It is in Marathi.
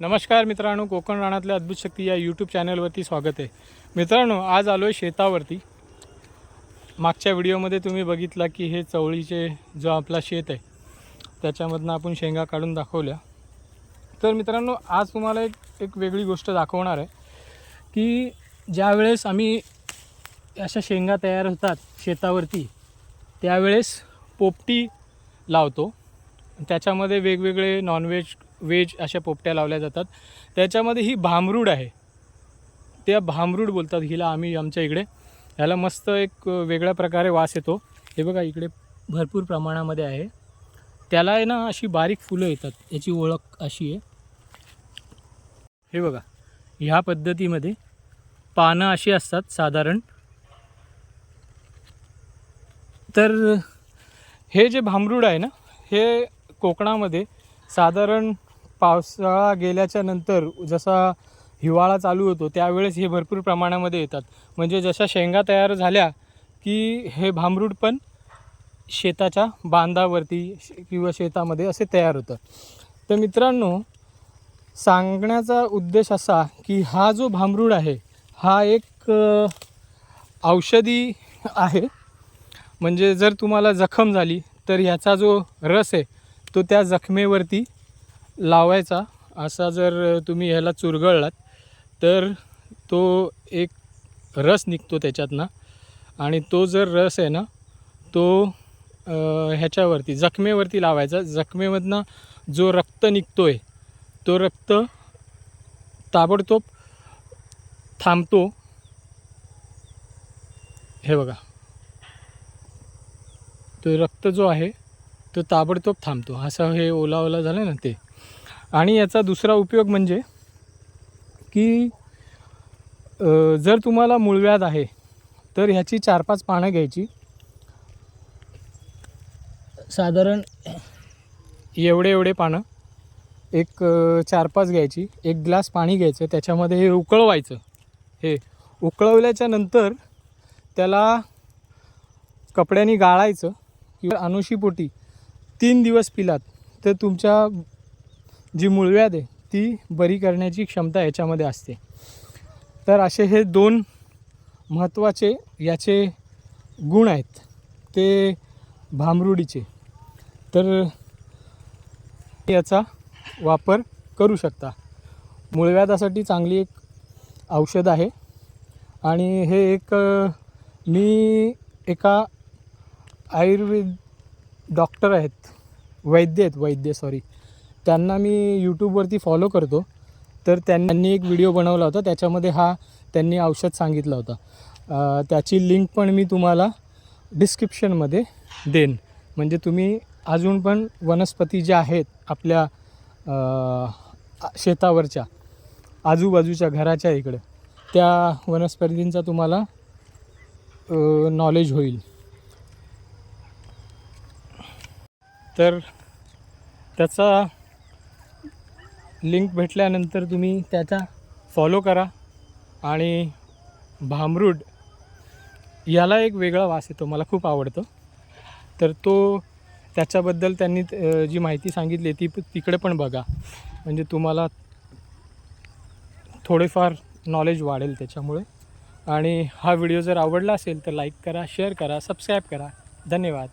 नमस्कार मित्रांनो कोकण राणातल्या अद्भुत शक्ती या यूट्यूब चॅनलवरती स्वागत आहे. मित्रांनो आज आलो आहे शेतावरती. मागच्या व्हिडिओमध्ये तुम्ही बघितला की हे चवळीचे जो आपला शेत आहे त्याच्यामधनं आपण शेंगा काढून दाखवल्या. तर मित्रांनो आज तुम्हाला एक एक वेगळी गोष्ट दाखवणार आहे की ज्यावेळेस आम्ही अशा शेंगा तयार होतात शेतावरती त्यावेळेस पोपटी लावतो. त्याच्यामध्ये वेगवेगळे नॉनव्हेज वेज अशा पोपट्या लावल्या जातात. त्याच्यामध्ये ही भामरूड आहे. त्या भामरूड बोलतात हिला आम्ही आमच्या इकडे. ह्याला मस्त एक वेगळ्या प्रकारे वास येतो. हे बघा इकडे भरपूर प्रमाणामध्ये आहे. त्याला आहे ना अशी बारीक फुलं येतात. याची ओळख अशी आहे. हे बघा ह्या पद्धतीमध्ये पानं अशी असतात साधारण. तर हे जे भांबरूड आहे ना हे कोकणामध्ये साधारण पावसाळा गेल्याच्यानंतर जसा हिवाळा चालू होतो त्यावेळेस हे भरपूर प्रमाणामध्ये येतात. म्हणजे जशा शेंगा तयार झाल्या की हे भांबरूड पण शेताच्या बांधावरती शे- किंवा शेतामध्ये असे तयार होतं तर मित्रांनो सांगण्याचा उद्देश असा की हा जो भांबरूड आहे हा एक औषधी आहे. म्हणजे जर तुम्हाला जखम झाली तर ह्याचा जो रस आहे तो त्या जखमेवरती लावायचा. असा जर तुम्ही ह्याला चुरगळलात तर तो एक रस निघतो त्याच्यातनं. आणि तो जर रस आहे ना तो ह्याच्यावरती जखमेवरती लावायचा. जखमेमधनं जो रक्त निघतो आहे तो रक्त ताबडतोब थांबतो. हे बघा. तो रक्त जो आहे तो ताबडतोब थांबतो. असं हे ओला ओला झालं ना ते. आणि याचा दुसरा उपयोग म्हणजे की जर तुम्हाला मूळव्याध आहे तर ह्याची चार पाच पानं घ्यायची. साधारण एवढे एवढे पानं. एक चार पाच घ्यायची. एक ग्लास पाणी घ्यायचं. त्याच्यामध्ये हे उकळवायचं. हे उकळवल्याच्या नंतर त्याला कपड्याने गाळायचं. किंवा अनुशीपोटी तीन दिवस पिलात तर तुमच्या जी मूळव्याध आहे ती बरी करण्याची क्षमता याच्यामध्ये असते. तर असे हे दोन महत्त्वाचे याचे गुण आहेत. ते भांबरुडीचे तर याचा वापर करू शकता. मूळव्याधासाठी चांगली एक औषध आहे. आणि हे एक मी एका आयुर्वेद डॉक्टर आहेत. वैद्य आहेत वैद्य सॉरी. त्यांना मी यूट्यूबवरती फॉलो करतो. तर त्यांनी एक व्हिडिओ बनवला होता. त्याच्यामध्ये हा त्यांनी औषध सांगितलं होतं. त्याची लिंक पण मी तुम्हाला डिस्क्रिप्शनमध्ये देईन. म्हणजे तुम्ही अजून पण वनस्पती ज्या आहेत आपल्या शेतावरच्या आजूबाजूच्या घराच्या इकडं त्या वनस्पतींचा तुम्हाला नॉलेज होईल. तर त्याचा लिंक भेटल्यानंतर तुम्ही त्याचा फॉलो करा. आणि भामरूड याला एक वेगळा वास येतो मला खूप आवडतो. तर तो त्याच्याबद्दल त्यांनी जी माहिती सांगितली ती तिकडे पण बघा. म्हणजे तुम्हाला थोडेफार नॉलेज वाढेल त्याच्यामुळे. आणि हा व्हिडिओ जर आवडला असेल तर लाईक करा शेअर करा सबस्क्राईब करा. धन्यवाद.